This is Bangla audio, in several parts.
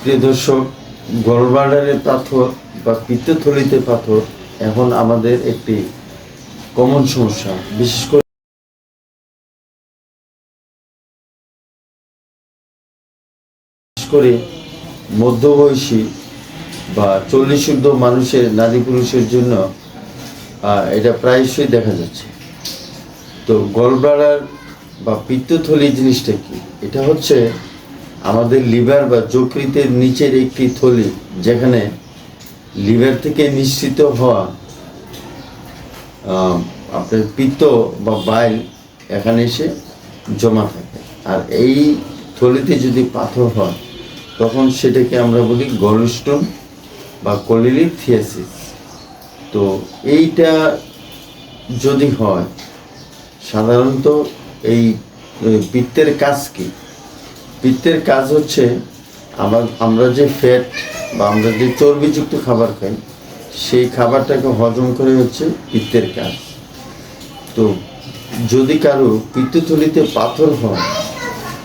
প্রিয় দর্শক গলবার্ডারের পাথর বা পিত্তথলিতে পাথর এখন আমাদের একটি কমন সমস্যা। বিশেষ করে করে মধ্যবয়সী বা চল্লিশ ঊর্ধ্ব মানুষের নারী পুরুষের জন্য এটা প্রায়শই দেখা যাচ্ছে। তো গলব্লাডার বা পিত্তথলি জিনিসটা কি? এটা হচ্ছে আমাদের লিভার বা যকৃতের নিচের একটি থলি, যেখানে লিভার থেকে নিঃসৃত হওয়া আপনার পিত্ত বা বাইল এখানে এসে জমা থাকে। আর এই থলিতে যদি পাথর হয়, তখন সেটাকে আমরা বলি গলস্টোন বা কলিলিক থিয়াসিস তো এইটা যদি হয়, সাধারণত এই পিত্তের কাজ কি? পিত্তের কাজ হচ্ছে আমার আমরা যে ফ্যাট বা আমরা যে চর্বিযুক্ত খাবার খাই, সেই খাবারটাকে হজম করে হচ্ছে পিত্তের কাজ। তো যদি কারও পিত্তথলিতে পাথর হয়,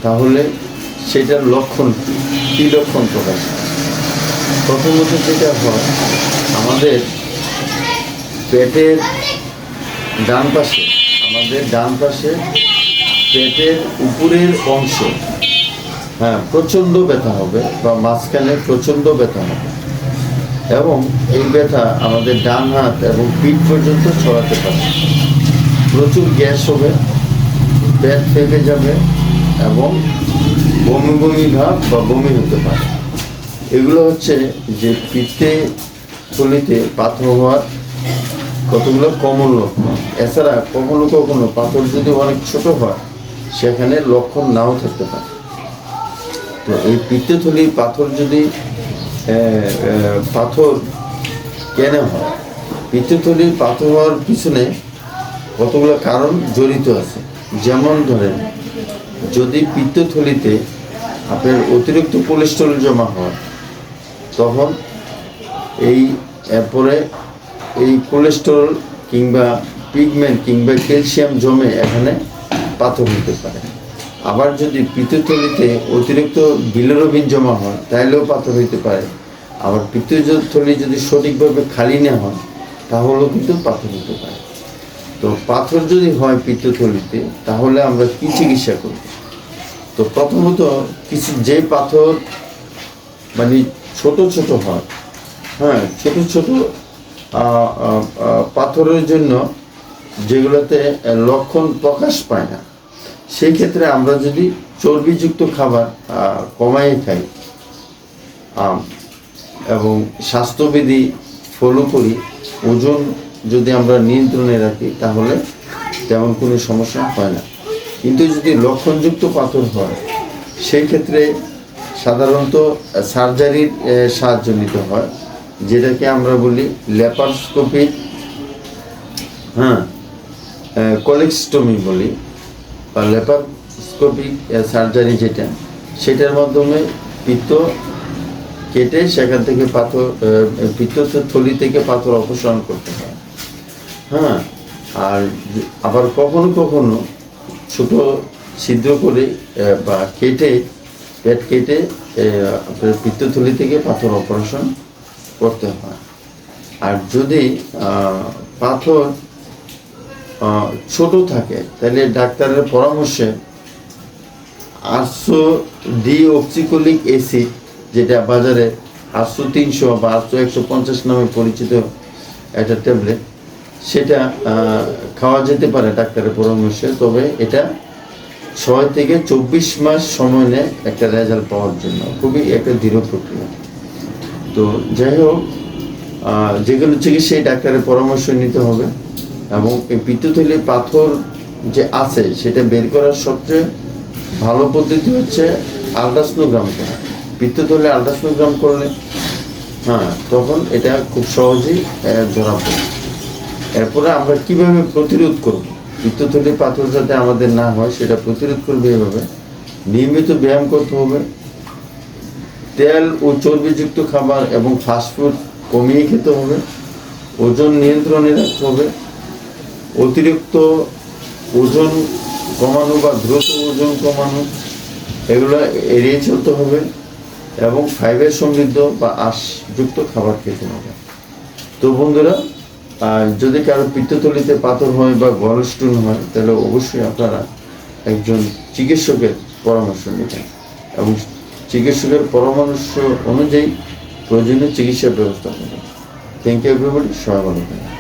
তাহলে সেটার লক্ষণ কি? লক্ষণ প্রকাশ প্রথমত যেটা হয়, আমাদের পেটের ডান পাশে আমাদের ডান পাশে পেটের উপরের অংশ হ্যাঁ প্রচণ্ড ব্যথা হবে বা মাঝখানে প্রচণ্ড ব্যথা হবে। এবং এই ব্যথা আমাদের ডান হাত এবং পিঠ পর্যন্ত ছড়াতে পারে। প্রচুর গ্যাস হবে, পেট ফেপে যাবে এবং বমি বমি ভাব বা বমি হতে পারে। এগুলো হচ্ছে যে পিঠে থলিতে পাথর হওয়ার কতগুলো কমন লক্ষণ। এছাড়া কখনো কখনো পাথর যদি অনেক ছোট হয়, সেখানে লক্ষণ নাও থাকতে পারে। তো এই পিত্তথলি পাথর যদি পাথর কেন হয় পিত্তথলির পাথর হওয়ার পিছনে কতগুলো কারণ জড়িত আছে। যেমন ধরেন, যদি পিত্তথলিতে আপনার অতিরিক্ত কোলেস্ট্রল জমা হয়, তখন এই, এরপরে এই কোলেস্টেরল কিংবা পিগমেন্ট কিংবা ক্যালসিয়াম জমে এখানে পাথর হতে পারে। আবার যদি পিত্তথলিতে অতিরিক্ত বিলিরুবিন জমা হয় তাহলেও পাথর হইতে পারে। আবার পিত্তথলি যদি সঠিকভাবে খালি না হয়, তাহলেও কিন্তু পাথর হতে পারে। তো পাথর যদি হয় পিত্তথলিতে তাহলে আমরা কী চিকিৎসা করব? তো প্রথমত কিছু যে পাথর মানে ছোট ছোট হয় হ্যাঁ ছোট ছোট পাথরের জন্য যেগুলোতে লক্ষণ প্রকাশ পায় না সেই ক্ষেত্রে আমরা যদি চর্বিযুক্ত খাবার কমাই খাই আম, এবং স্বাস্থ্যবিধি ফলো করি ওজন যদি আমরা নিয়ন্ত্রণে রাখি তাহলে তেমন কোনো সমস্যা হয় না। কিন্তু যদি লক্ষণযুক্ত পাথর হয় সেই ক্ষেত্রে সাধারণত সার্জারির সাহায্য নিতে হয় যেটাকে আমরা বলি ল্যাপারস্কোপি হ্যাঁ কলেক্সটমি বলি। বা ল্যাপারস্কোপিক সার্জারি যেটা, সেটার মাধ্যমে পিত্ত কেটে সেখান থেকে পাথর পিত্ত থলি থেকে পাথর অপসারণ করতে হয়। হ্যাঁ? আর আবার কখনো কখনো ছোট ছিদ্র করে বা কেটে, পেট কেটে আপনার পিত্তথলি থেকে পাথর অপারেশন করতে হয়। আর যদি পাথর ছোট থাকে। তাহলে ডাক্তারের পরামর্শে আটশো ডি অক্সিকোলিক অ্যাসিড, যেটা বাজারে আটশো তিনশো বা আটশো একশো পঞ্চাশ নামে পরিচিত একটা ট্যাবলেট, সেটা খাওয়া যেতে পারে ডাক্তারের পরামর্শে। তবে এটা ছয় থেকে চব্বিশ মাস সময় নেয় একটা রেজাল্ট পাওয়ার জন্য। খুবই একটা দৃঢ় প্রক্রিয়া। তো যাই হোক যেগুলো চিকিৎসায় ডাক্তারের পরামর্শ নিতে হবে। এবং এই পিত্তথলি পাথর যে আছে, সেটা বের করার সবচেয়ে ভালো পদ্ধতি হচ্ছে আলট্রাসনোগ্রাম করা। পিত্তথলি আলট্রাসনোগ্রাম করলে হ্যাঁ তখন এটা খুব সহজেই ধরা পড়ে। এরপরে আমরা কীভাবে প্রতিরোধ করব? পিত্তথলি পাথর যাতে আমাদের না হয়, সেটা প্রতিরোধ করবে এভাবে। নিয়মিত ব্যায়াম করতে হবে। তেল ও চর্বিযুক্ত খাবার এবং ফাস্টফুড কমিয়ে খেতে হবে। ওজন নিয়ন্ত্রণে রাখতে হবে। অতিরিক্ত ওজন কমানো বা দ্রুত ওজন কমানো, এগুলো এড়িয়ে চলতে হবে এবং ফাইবার সমৃদ্ধ বা আঁশযুক্ত খাবার খেতে হবে। তো বন্ধুরা যদি কারও পিত্তথলিতে পাথর হয় বা গলস্টোন হয়, তাহলে অবশ্যই আপনারা একজন চিকিৎসকের পরামর্শ নেবেন এবং চিকিৎসকের পরামর্শ অনুযায়ী প্রয়োজনীয় চিকিৎসার ব্যবস্থা করবেন। থ্যাংক ইউ এভরিবডি সবাই ভালো